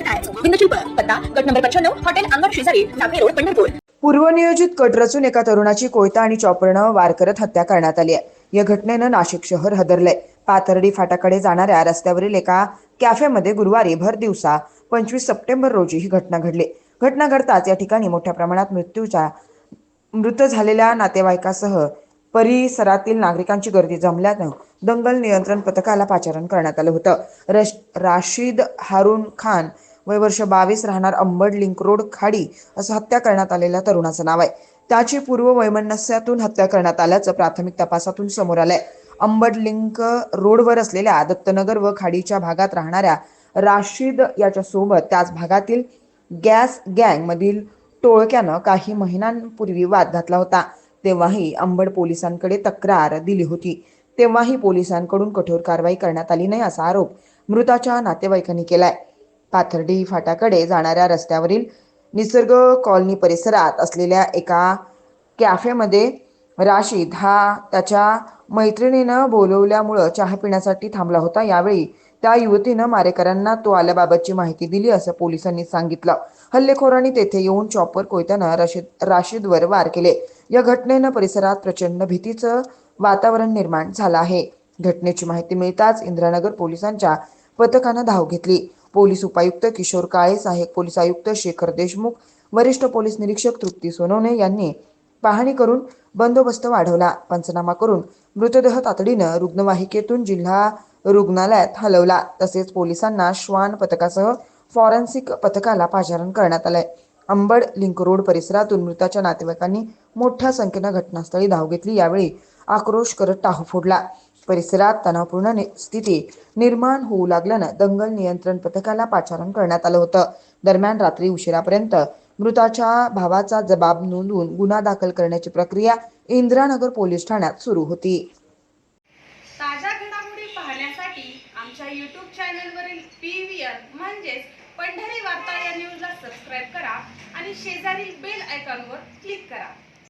करताय गोविंद शिल्प पत्ता गट नंबर पंच्याण्णव हॉटेल अंगण शेजारी टाकळी रोड पंढरपूर पूर्वनियोजित कट रचून एका तरुणाची कोयता आणि चॉपरनं वार करत हत्या करण्यात आली आहे. या घटनेनं नाशिक शहर हदरलंय. पाथर्डी फाटाकडे जाणाऱ्या रस्त्यावरील एका कॅफेमध्ये गुरुवारी भर दिवसा पंचवीस सप्टेंबर रोजी ही घटना घडली. घटना घडताच या ठिकाणी मोठ्या प्रमाणात मृत्यूच्या मृत झालेल्या नातेवाईकासह परिसरातील नागरिकांची गर्दी जमल्यानं दंगल नियंत्रण पथकाला पाचारण करण्यात आलं होतं. रश राशीद हारून खान वय वर्ष बावीस राहणार अंबड लिंक रोड खाडी असं हत्या करण्यात आलेल्या तरुणाचं नाव आहे. त्याची पूर्व वैमनस्यातून हत्या करण्यात आल्याचं प्राथमिक तपासातून समोर आलंय. अंबड लिंक रोडवर असलेल्या दत्तनगर व खाडीच्या भागात राहणाऱ्या राशीद याच्या सोबत त्याच भागातील गॅस गँग मधील टोळक्यानं काही महिन्यांपूर्वी वाद घातला होता. तेव्हाही अंबड पोलिसांकडे तक्रार दिली होती. तेव्हाही पोलिसांकडून कठोर कारवाई करण्यात आली नाही असा आरोप मृताच्या नातेवाईकांनी केलाय. पाथर्डी फाटाकडे जाणाऱ्या रस्त्यावरील निसर्ग कॉलनी परिसरात असलेल्या एका कॅफेमध्ये राशीद हा त्याच्या मैत्रिणीनं बोलवल्यामुळं चहा पिण्यासाठी थांबला होता. यावेळी त्या युवतीनं मारेकरांना तो आल्याबाबतची माहिती दिली असं पोलिसांनी सांगितलं. हल्लेखोरांनी तेथे येऊन चॉपर कोयत्यानं राशीद राशीदवर वार केले. या घटनेनं परिसरात प्रचंड भीतीचं वातावरण निर्माण झालं आहे. घटनेची माहिती मिळताच इंद्रानगर पोलिसांच्या पथकानं धाव घेतली. पोलीस उपायुक्त किशोर काळे सहाय्यक पोलीस आयुक्त शेखर देशमुख वरिष्ठ पोलीस निरीक्षक तृप्ती सोनवणे यांनी पाहणी करून बंदोबस्त वाढवला. पंचनामा करून मृतदेह तातडीनं रुग्णवाहिकेतून जिल्हा रुग्णालयात हलवला. तसेच पोलिसांना श्वान पथकासह फॉरेन्सिक पथकाला पाचारण करण्यात आलंय. अंबड लिंक रोड परिसरातून मृताच्या नातेवाईकांनी मोठ्या संख्येनं घटनास्थळी धाव घेतली. यावेळी आक्रोश करत टाहू फोडला. परिसरात तणावपूर्ण स्थिती निर्माण होऊ लागल्यानं दंगल नियंत्रण पथकाला पाचारण करण्यात आलं होतं. दरम्यान रात्री उशिरापर्यंत मृताच्या भावाचा जबाब नोंदवून गुन्हा दाखल करण्याची प्रक्रिया इंदिरानगर पोलीस ठाण्यात सुरू होती. ताज्या घडामोडी पाहण्यासाठी आमच्या यूट्यूब चॅनलवरील पी व्ही म्हणजेच पंढरी वार्ता या न्यूजला सबस्क्राईब करा आणि शेजारील बेल आयकॉनवर क्लिक करा.